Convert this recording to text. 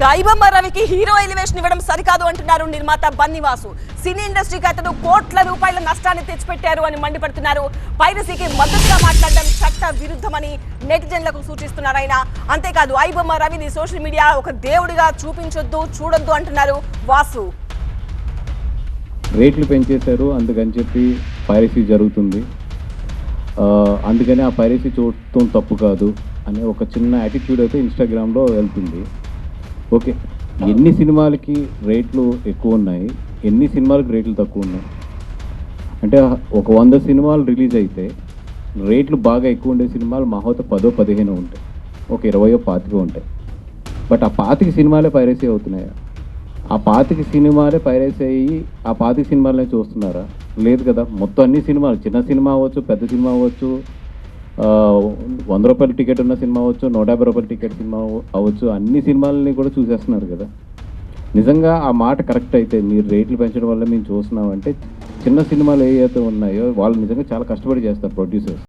కైబమ్మ రవికి hero elevation ఇవ్వడం సరికాదు అంటున్నారు నిర్మాత బన్నివాసు. సినీ ఇండస్ట్రీకి అతను కోట్ల రూపాయల నష్టాన్ని తెచ్చిపెట్టారు అని మండిపడుతున్నారు. పైరసీకి మద్దతుగా మాట్లాడడం చట్ట విరుద్ధమని నెటిజన్లకు సూచిస్తున్నారు ఆయన. అంతేకాదు ఐబొమ్మ రవిని సోషల్ మీడియా ఒక దేవుడిగా చూపించొద్దు చూడొద్దు అంటున్నారు వాసు. రేట్లు పెంచేశారు అందుకని చెప్పి పైరసీ జరుగుతుంది. అందుకని ఆ పైరసీ చూడటం తప్పు కాదు అనే ఒక చిన్న యాటిట్యూడ్ అయితే ఇన్స్టాగ్రామ్లో వెళ్తుంది. ఓకే. ఎన్ని సినిమాలకి రేట్లు ఎక్కువ ఉన్నాయి? ఎన్ని సినిమాలకు రేట్లు తక్కువ ఉన్నాయి? అంటే ఒక వంద సినిమాలు రిలీజ్ అయితే రేట్లు బాగా ఎక్కువ ఉండే సినిమాలు మహోత పదో పదిహేను ఉంటాయి. ఒక ఇరవయో పాతిక ఉంటాయి. బట్ ఆ పాతిక సినిమాలే పైరసీ అవుతున్నాయా? ఆ పాతిక సినిమాలే పైరసీ అయ్యి ఆ పాతిక సినిమాలనే చూస్తున్నారా? లేదు కదా. మొత్తం అన్ని సినిమాలు చిన్న సినిమా అవ్వచ్చు పెద్ద సినిమా అవ్వచ్చు వంద రూపాయల టికెట్ ఉన్న సినిమా అవ్వచ్చు నూట యాభై రూపాయల టికెట్ సినిమా అవ్వచ్చు అన్ని సినిమాలని కూడా చూసేస్తున్నారు కదా. నిజంగా ఆ మాట కరెక్ట్ అయితే మీరు రేట్లు పెంచడం వల్ల మేము చూస్తున్నామంటే చిన్న సినిమాలు ఏవైతే ఉన్నాయో వాళ్ళు నిజంగా చాలా కష్టపడి చేస్తారు ప్రొడ్యూసర్స్.